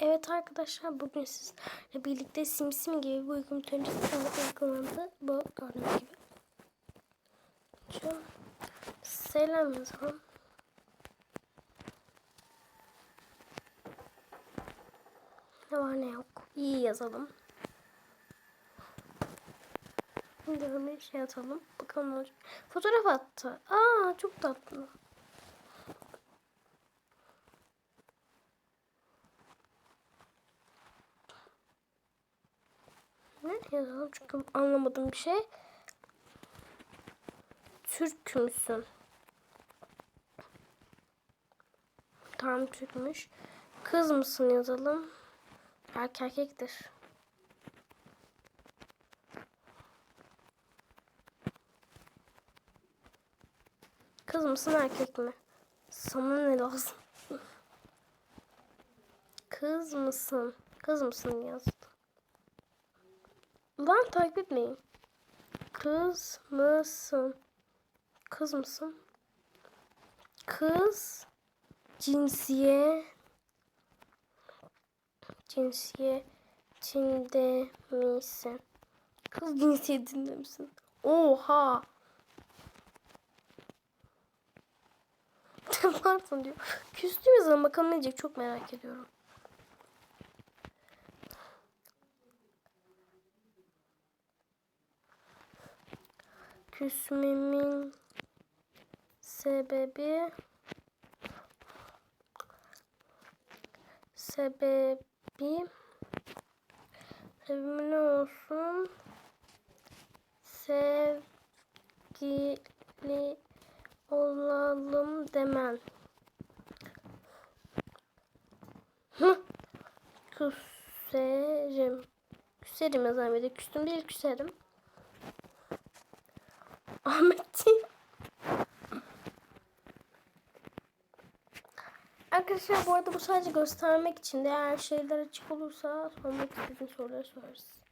Evet arkadaşlar bugün sizlerle birlikte simsim gibi bir uygun öncesi uygulandı. Bu gördüğünüz gibi. Şu selam yazalım. Ne var ne yok. İyi yazalım. Şimdi bir şey atalım. Bakalım olacak. Fotoğraf attı. Aa çok tatlı. Ne yazalım çünkü anlamadım bir şey. Türk müsün? Tamam Türkmüş. Kız mısın yazalım. Erkek erkektir. Kız mısın erkek mi? Sana ne lazım? Kız mısın? Kız mısın yazdı. Lan takip etmeyin. Kız mısın? Kız mısın? Kız cinsiye cinsiyetinde misin? Kız cinsiyetinde misin? Oha! Pardon diyor. Küstüğümüz zaman bakalım ne diyecek çok merak ediyorum. Küsmemin sebebi sebebi sebebi olsun? Sevgili olalım demen. Küserim. Küserim yazan bir de küstüm değil küserim. Ahmet değil. Arkadaşlar bu arada bu sadece göstermek için de eğer şeyler açık olursa sormak istediğim soruları sorarız.